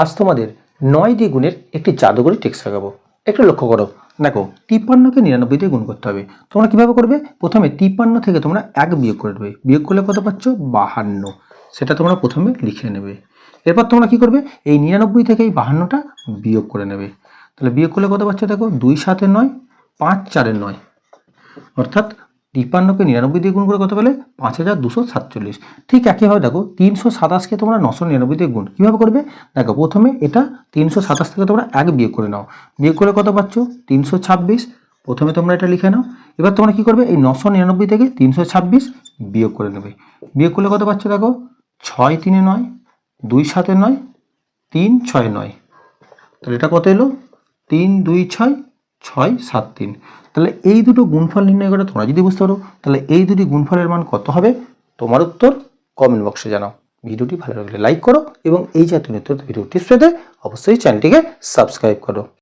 আজ তোমাদের নয় দিয়ে গুণের একটি জাদুকরি টেক্স লাগাবো একটু লক্ষ্য করো। দেখো, তিপ্পান্নকে নিরানব্বই দিয়ে গুণ করতে হবে। তোমরা কীভাবে করবে? প্রথমে তিপ্পান্ন থেকে তোমরা এক বিয়োগ করে দেবে বিয়োগ করলে কত পাচ্ছ? বাহান্ন। সেটা তোমরা প্রথমে লিখে নেবে। এরপর তোমরা কি করবে? এই নিরানব্বই থেকে এই বাহান্নটা বিয়োগ করে নেবে। তাহলে বিয়োগ করলে কত পাচ্ছ? দেখো, দুই সাতের নয়, পাঁচ চারের নয়। অর্থাৎ তিপ্পান্নকে নিরানব্বই দিয়ে গুণ করে কত পেলে? পাঁচ হাজার দুশো সাতচল্লিশ। ঠিক একইভাবে দেখো, তিনশো সাতাশকে তোমরা নশো নিরানব্বই দিয়ে গুণ। কীভাবে করবে? দেখো, প্রথমে এটা তিনশো সাতাশ থেকে তোমরা এক বিয়োগ করে নাও। বিয়োগ করে কত পাচ্ছ? তিনশো ছাব্বিশ। প্রথমে তোমরা এটা লিখে নাও। এবার তোমরা কী করবে? এই নশো নিরানব্বই থেকে তিনশো ছাব্বিশ বিয়োগ করে নেবে। বিয়োগ করলে কত পাচ্ছ দেখো? ছয় তিনে নয়, দুই সাতে নয়, তিন ছয় নয়। তাহলে এটা কত এলো? তিন, দুই, ছয় ছয়, সাত, তিন। তাহলে এই দুটো গুণফল নির্ণয় করে তোমরা যদি বুঝতে পারো, তাহলে এই দুটি গুণফলের মান কত হবে? তোমার উত্তর কমেন্ট বক্সে জানাও। ভিডিওটি ভালো লাগলে লাইক করো এবং এই জাতীয় নিত্য ভিডিও টিপস অবশ্যই চ্যানেলটিকে সাবস্ক্রাইব করো।